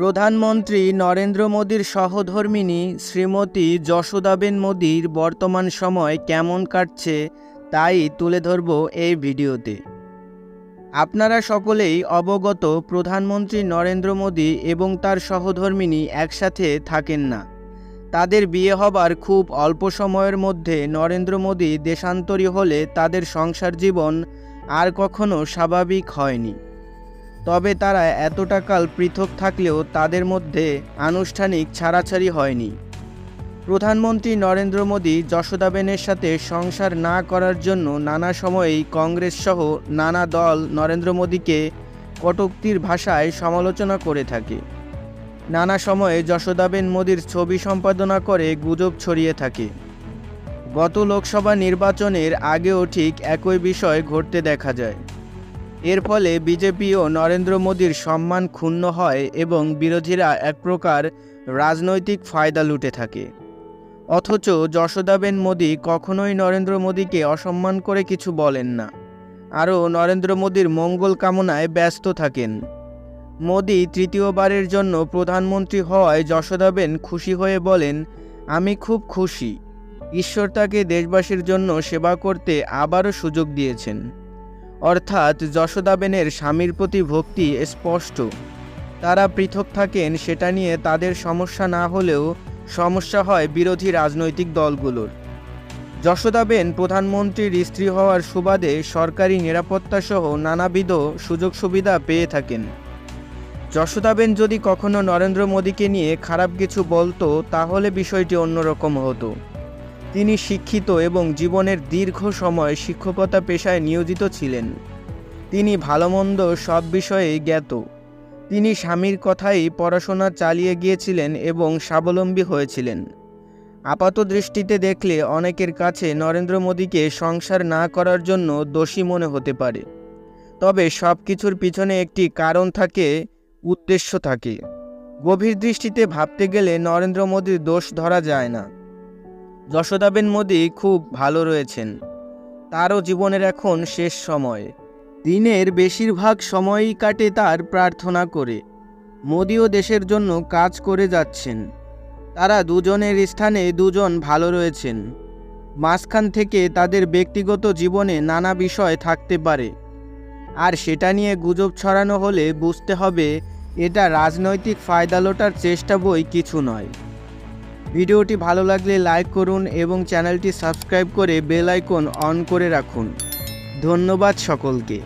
প্রধানমন্ত্রী নরেন্দ্র মোদীর সহধর্মিণী শ্রীমতী যশোদাবেন মোদীর বর্তমান সময় কেমন কাটছে তাই তুলে ধরব এই ভিডিওতে। আপনারা সকলেই অবগত প্রধানমন্ত্রী নরেন্দ্র মোদী এবং তার সহধর্মিণী একসাথে থাকেন না। তাদের বিয়ে হবার খুব অল্প সময়ের মধ্যে নরেন্দ্র মোদী দেশান্তরী হলে তাদের সংসার জীবন আর কখনো স্বাভাবিক হয়নি। তবে তারা এতটা কাল পৃথক থাকলেও তাদের মধ্যে আনুষ্ঠানিক ছাড়াছাড়ি হয়নি। প্রধানমন্ত্রী নরেন্দ্র মোদী যশোদাবেনের সাথে সংসার না করার জন্য নানা সময়েই কংগ্রেস সহ নানা দল নরেন্দ্র মোদীকে কটূক্তির ভাষায় সমালোচনা করে থাকে। নানা সময়ে যশোদাবেন মোদীর ছবি সম্পাদনা করে গুজব ছড়িয়ে থাকে। গত লোকসভা নির্বাচনের আগেও ঠিক একই বিষয় ঘটতে দেখা যায়। এর ফলে বিজেপি ও নরেন্দ্র মোদীর সম্মান ক্ষুণ্ণ হয় এবং বিরোধীরা এক প্রকার রাজনৈতিক ফায়দা লুটে থাকে। অথচ যশোদাবেন মোদী কখনোই নরেন্দ্র মোদীকে অসম্মান করে কিছু বলেন না। আরও নরেন্দ্র মোদীর মঙ্গল কামনায় ব্যস্ত থাকেন। মোদী তৃতীয়বারের জন্য প্রধানমন্ত্রী হওয়ায় যশোদাবেন খুশি হয়ে বলেন, আমি খুব খুশি। ঈশ্বর তাকে দেশবাসীর জন্য সেবা করতে আবারও সুযোগ দিয়েছেন। অর্থাৎ যশোদাবেনের স্বামীর প্রতি ভক্তি স্পষ্ট। তারা পৃথক থাকেন সেটা নিয়ে তাদের সমস্যা না হলেও সমস্যা হয় বিরোধী রাজনৈতিক দলগুলোর। যশোদাবেন প্রধানমন্ত্রীর স্ত্রী হওয়ার সুবাদে সরকারি নিরাপত্তাসহ নানাবিধ সুযোগ সুবিধা পেয়ে থাকেন। যশোদাবেন যদি কখনো নরেন্দ্র মোদীকে নিয়ে খারাপ কিছু বলতো, তাহলে বিষয়টি অন্যরকম হতো। তিনি শিক্ষিত এবং জীবনের দীর্ঘ সময় শিক্ষকতা পেশায় নিয়োজিত ছিলেন। তিনি ভালোমন্দ সব বিষয়েই জ্ঞাত। তিনি স্বামীর কথাই পড়াশোনা চালিয়ে গিয়েছিলেন এবং স্বাবলম্বী হয়েছিলেন। আপাত দৃষ্টিতে দেখলে অনেকের কাছে নরেন্দ্র মোদীকে সংসার না করার জন্য দোষী মনে হতে পারে। তবে সব কিছুর পিছনে একটি কারণ থাকে, উদ্দেশ্য থাকে। গভীর দৃষ্টিতে ভাবতে গেলে নরেন্দ্র মোদীর দোষ ধরা যায় না। যশোদাবেন মোদী খুব ভালো রয়েছেন। তারও জীবনের এখন শেষ সময়। দিনের বেশিরভাগ সময়ই কাটে তার প্রার্থনা করে। মোদিও দেশের জন্য কাজ করে যাচ্ছেন। তারা দুজনের স্থানে দুজন ভালো রয়েছেন। মাঝখান থেকে তাদের ব্যক্তিগত জীবনে নানা বিষয় থাকতে পারে। আর সেটা নিয়ে গুজব ছড়ানো হলে বুঝতে হবে, এটা রাজনৈতিক ফায়দা লোটার চেষ্টা বই কিছু নয়। ভিডিওটি ভালো লাগলে লাইক করুন এবং চ্যানেলটি সাবস্ক্রাইব করে বেল আইকন অন করে রাখুন। ধন্যবাদ সকলকে।